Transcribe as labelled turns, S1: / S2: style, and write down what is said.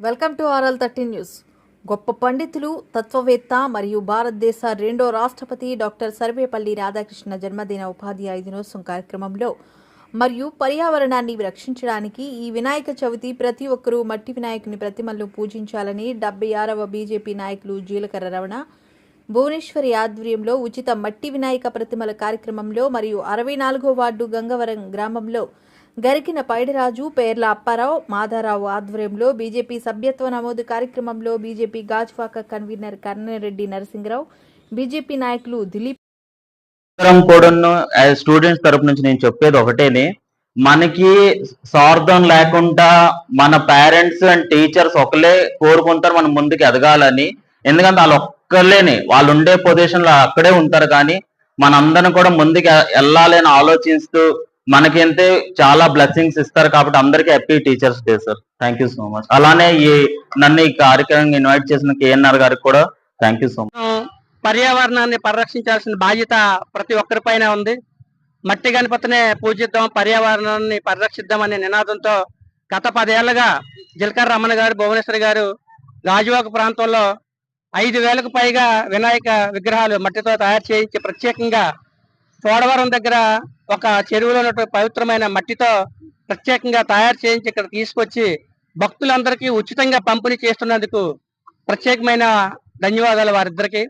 S1: Welcome to RL thirteen news. గొప్ప పండితులు తత్వవేత్త మరియు భారతదేశ రెండో రాష్ట్రపతి డాక్టర్ సర్వేపల్లి రాధాకృష్ణ జన్మదిన ఉపాధ్యాయ దినోత్సవం కార్యక్రమంలో మరియు పర్యావరణాన్ని రక్షించడానికి ఈ వినాయక చవితి ప్రతి ఒక్కరూ మట్టి వినాయకుని ప్రతిమలను పూజించాలని డెబ్బై ఆరవ బీజేపీ నాయకులు జీలకర్ర రమణ భువనేశ్వరి ఆధ్వర్యంలో ఉచిత మట్టి వినాయక ప్రతిమల కార్యక్రమంలో మరియు అరవై నాలుగో వార్డు గంగవరం గ్రామంలో గరికిన పైడిరాజు పేర్ల అప్పారావు మాధారావు ఆధ్వర్యంలో బీజేపీ సభ్యత్వ నమోదు కార్యక్రమంలో BJP Gajuwaka convener Karnareddy Narasimharao BJP నాయకులు దిలీప్
S2: కూడాను. స్టూడెంట్స్ తరపు నుంచి నేను చెప్పేది ఒకటేనే మనకి స్వార్థం లేకుండా మన పేరెంట్స్ అండ్ టీచర్స్ ఒకలే కోరుకుంటారు మనం ముందుకు ఎదగాలని. ఎందుకంటే వాళ్ళు ఒక్కలేని వాళ్ళు ఉండే పొజిషన్లో అక్కడే ఉంటారు కానీ మనందరం కూడా ముందుకు వెళ్ళాలని ఆలోచిస్తూ మనకైతే చాలా బ్లెస్సింగ్స్ ఇస్తారు కాబట్టి అందరికీ happy teachers day sir thank you so much అలానే ఈ నన్ను ఈ కార్యక్రమం ఇన్వైట్ చేసిన కేఎన్ఆర్ గారికి కూడా థ్యాంక్ యూ సో మచ్
S3: పర్యావరణాన్ని పరిరక్షించాల్సిన బాధ్యత ప్రతి ఒక్కరిపైన ఉంది. మట్టి గణపతినే పూజిద్దాం పర్యావరణాన్ని పరిరక్షిద్దాం అనే నినాదంతో గత పదేళ్ళుగా జిలకర్ రమణ గారు భువనేశ్వర్ గారు గాజువాక ప్రాంతంలో ఐదు వేలకు పైగా వినాయక విగ్రహాలు మట్టితో తయారు చేయించి ప్రత్యేకంగా పోడవరం దగ్గర ఒక చెరువులో ఉన్నటువంటి పవిత్రమైన మట్టితో ప్రత్యేకంగా తయారు చేయించి ఇక్కడ తీసుకొచ్చి భక్తులందరికీ ఉచితంగా పంపిణీ చేస్తున్నందుకు ప్రత్యేకమైన ధన్యవాదాలు వారిద్దరికి.